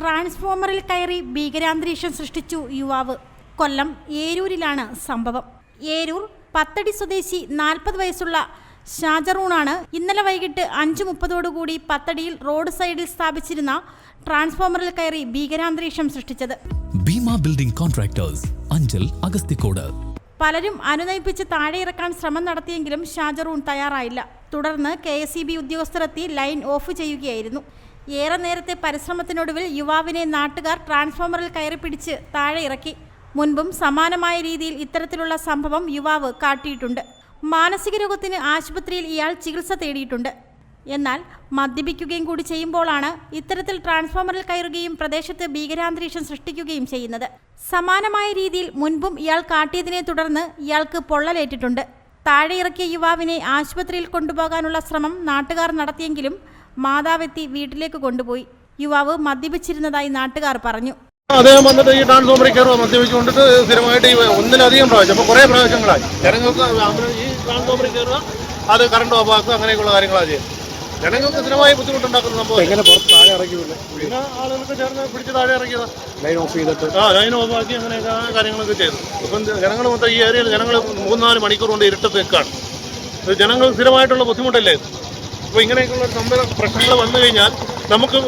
ട്രാൻസ്ഫോമറിൽ കയറി ഭീകരാന്തരീക്ഷം സൃഷ്ടിച്ചു യുവാവ്. കൊല്ലം ഏരൂരിലാണ് സംഭവം. ഏരൂർ പത്തടി സ്വദേശി നാൽപ്പത് വയസ്സുള്ള ഷാജറൂണാണ് ഇന്നലെ വൈകിട്ട് അഞ്ച് മുപ്പതോടുകൂടി പത്തടിയിൽ റോഡ് സൈഡിൽ സ്ഥാപിച്ചിരുന്ന ട്രാൻസ്ഫോമറിൽ കയറി ഭീകരാന്തരീക്ഷം സൃഷ്ടിച്ചത്. Bheema building contractors Anchal Agasthikode. പലരും അനുനയിപ്പിച്ച് താഴെ ഇറക്കാൻ ശ്രമം നടത്തിയെങ്കിലും ഷാജറൂൺ തയ്യാറായില്ല. തുടർന്ന് കെ എസ് ഇ ബി ഉദ്യോഗസ്ഥരെത്തി ലൈൻ ഓഫ് ചെയ്യുകയായിരുന്നു. ഏറെ നേരത്തെ പരിശ്രമത്തിനൊടുവിൽ യുവാവിനെ നാട്ടുകാർ ട്രാൻസ്ഫോമറിൽ കയറി പിടിച്ച് താഴെ ഇറക്കി. മുൻപും സമാനമായ രീതിയിൽ ഇത്തരത്തിലുള്ള സംഭവം യുവാവ് കാട്ടിയിട്ടുണ്ട്. മാനസിക രോഗത്തിന് ആശുപത്രിയിൽ ഇയാൾ ചികിത്സ തേടിയിട്ടുണ്ട്. എന്നാൽ മദ്യപിക്കുകയും കൂടി ചെയ്യുമ്പോഴാണ് ഇത്തരത്തിൽ ട്രാൻസ്ഫോമറിൽ കയറുകയും പ്രദേശത്ത് ഭീകരാന്തരീക്ഷം സൃഷ്ടിക്കുകയും ചെയ്യുന്നത്. സമാനമായ രീതിയിൽ മുൻപും ഇയാൾ കാട്ടിയതിനെ തുടർന്ന് ഇയാൾക്ക് പൊള്ളലേറ്റിട്ടുണ്ട്. താഴെ ഇറക്കിയ യുവാവിനെ ആശുപത്രിയിൽ കൊണ്ടുപോകാനുള്ള ശ്രമം നാട്ടുകാർ നടത്തിയെങ്കിലും മാതാവെത്തി വീട്ടിലേക്ക് കൊണ്ടുപോയി. യുവാവ് മദ്യപിച്ചിരുന്നതായി നാട്ടുകാർ പറഞ്ഞു. അദ്ദേഹം വന്നിട്ട് ഈ ട്രാൻസ്ഫോമറിൽ കയറുക മദ്യപിച്ച് കൊണ്ടിട്ട് സ്ഥിരമായിട്ട് ഈ ഒന്നിലധികം പ്രാവശ്യം അപ്പോൾ കുറേ പ്രാവശ്യങ്ങളായി. ജനങ്ങൾക്ക് ഈ ട്രാൻസ്ഫോമറിൽ കയറുക അത് കറണ്ട് ഓഫാക്കുക അങ്ങനെയൊക്കെയുള്ള കാര്യങ്ങളാണ് ചെയ്യുന്നത്. ജനങ്ങൾക്ക് സ്ഥിരമായി ബുദ്ധിമുട്ടുണ്ടാക്കുന്ന സംഭവം എങ്ങനെ പുറത്ത് താഴെ ഇറക്കിയില്ല പിന്നെ ആളുകൾക്ക് ചേർന്ന് പിടിച്ച് താഴെ ഇറക്കിയതാ ലൈൻ ഓഫ് ചെയ്തിട്ട്. ആ ലൈൻ ഓഫാക്കി അങ്ങനെയൊക്കെ കാര്യങ്ങളൊക്കെ ചെയ്തു. ഇപ്പം ജനങ്ങൾ മൊത്തം ഈ ഏരിയയിൽ ജനങ്ങൾ മൂന്നാൽ മണിക്കൂർ കൊണ്ട് ഇരുട്ടത്ത് നിൽക്കുകയാണ് ജനങ്ങൾ സ്ഥിരമായിട്ടുള്ള ബുദ്ധിമുട്ടല്ലേ ഇത്? അപ്പോൾ ഇങ്ങനെയൊക്കെയുള്ള സംഭവ പ്രശ്നങ്ങൾ വന്നു കഴിഞ്ഞാൽ നമുക്ക്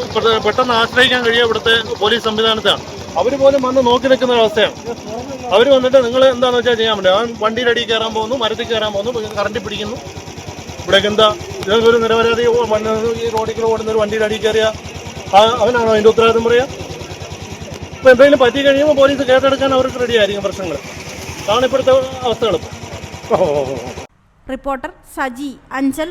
പെട്ടെന്ന് ആശ്രയിക്കാൻ കഴിയുക ഇവിടുത്തെ പോലീസ് സംവിധാനത്താണ് അവർ പോലും വന്ന് നോക്കി നിൽക്കുന്ന അവസ്ഥയാണ് അവർ വന്നിട്ട് നിങ്ങൾ എന്താണെന്ന് വെച്ചാൽ ചെയ്യാൻ പറ്റും അവൻ വണ്ടിയുടെ അടിയിൽ കയറാൻ പോകുന്നു മരത്തിൽ കയറാൻ പോകുന്നു കറണ്ടിൽ പിടിക്കുന്നു. ഇവിടേക്ക് എന്താ? ഇതൊക്കെ ഒരു നിരപരാധി ഈ റോഡിൽ കൂടെ ഓടുന്ന ഒരു വണ്ടിയുടെ അടിയിൽ കയറിയ അവനാണോ അതിന്റെ ഉത്തരവാദിത്വം പറയുക? ഇപ്പം എന്തെങ്കിലും പറ്റി കഴിയുമ്പോൾ പോലീസ് കേട്ടെടുക്കാൻ അവർക്ക് റെഡി ആയിരിക്കും പ്രശ്നങ്ങൾ അതാണ് ഇപ്പോഴത്തെ അവസ്ഥകൾ. റിപ്പോർട്ടർ സജി അഞ്ചൽ